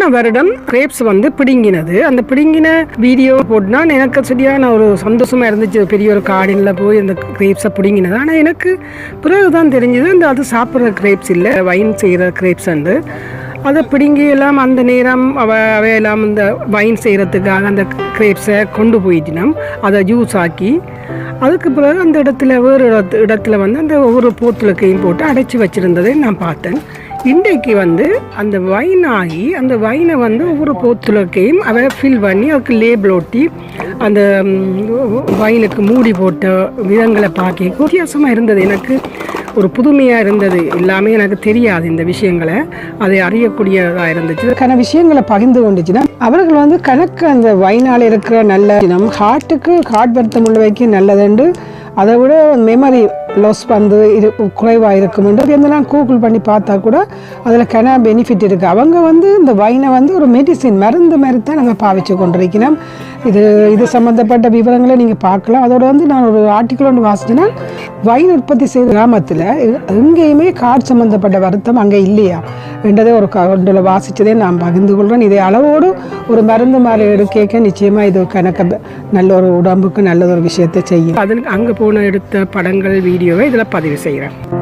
போன வருடம் கிரேப்ஸ் வந்து பிடுங்கினது. அந்த பிடுங்கின வீடியோ போட்டுனா எனக்கு சரியான ஒரு சந்தோஷமாக இருந்துச்சு. பெரிய ஒரு கார்டனில் போய் அந்த கிரேப்ஸை பிடுங்கினது. ஆனால் எனக்கு பிறகுதான் தெரிஞ்சது அந்த அது சாப்பிட்ற கிரேப்ஸ் இல்லை வைன் செய்கிற கிரேப்ஸ் வந்து. அதை பிடுங்கி எல்லாம் அந்த நேரம் அவ அவையெல்லாம் இந்த வைன் செய்கிறதுக்காக அந்த கிரேப்ஸை கொண்டு போயிட்டினோம். அதை ஜூஸ் ஆக்கி அதுக்கு பிறகு அந்த இடத்துல வேறு இடத்து இடத்துல வந்து அந்த ஒவ்வொரு போத்துலக்கையும் போட்டு அடைச்சி வச்சுருந்ததை நான் பார்த்தேன். இன்றைக்கு வந்து அந்த வைன் ஆகி அந்த வைனை வந்து ஒவ்வொரு போத்துலக்கையும் அதை ஃபில் பண்ணி அதுக்கு லேபிள் ஒட்டி அந்த வைனுக்கு மூடி போட்ட விதங்களை பார்க்க வித்தியாசமாக இருந்தது. எனக்கு ஒரு புதுமையாக இருந்தது. எல்லாமே எனக்கு தெரியாது இந்த விஷயங்களை. அதை அறியக்கூடியதாக இருந்துச்சு. கன விஷயங்களை பகிர்ந்து கொண்டுச்சுன்னா அவர்கள் வந்து கணக்கு அந்த வைனால் இருக்கிற நல்ல நம் ஹார்ட்டுக்கு ஹார்ட் வருத்தம் உள்ளவைக்கு நல்லதுண்டு அதை விட மெமரி லாஸ் வந்து இது குறைவாக இருக்குமென்றது இதெல்லாம் கூகுள் பண்ணி பார்த்தா கூட அதில் கெனா பெனிஃபிட் இருக்குது அவங்க வந்து இந்த வைனை வந்து ஒரு மெடிசின் மருந்து மாதிரி தான் நாங்கள் பாவிச்சு கொண்டிருக்கிறோம். இது இது சம்மந்தப்பட்ட விவரங்களை நீங்கள் பார்க்கலாம். அதோட வந்து நான் ஒரு ஆர்டிக்கல் ஒன்று வாசிச்சேன்னா வைன் உற்பத்தி செய்த கிராமத்தில் எங்கேயுமே காட் சம்மந்தப்பட்ட வருத்தம் அங்கே இல்லையா? என்றதை ஒரு கண்டில் வாசித்ததே நான் பகிர்ந்து கொள்கிறேன் இதை அளவோடு ஒரு மருந்து மாதிரி எடுக்க நிச்சயமாக இது கணக்க நல்ல ஒரு உடம்புக்கு நல்ல ஒரு விஷயத்தை செய்யும். அதில் அங்கே போன எடுத்த படங்கள் வீடியோவை இதில் பதிவு செய்கிறேன்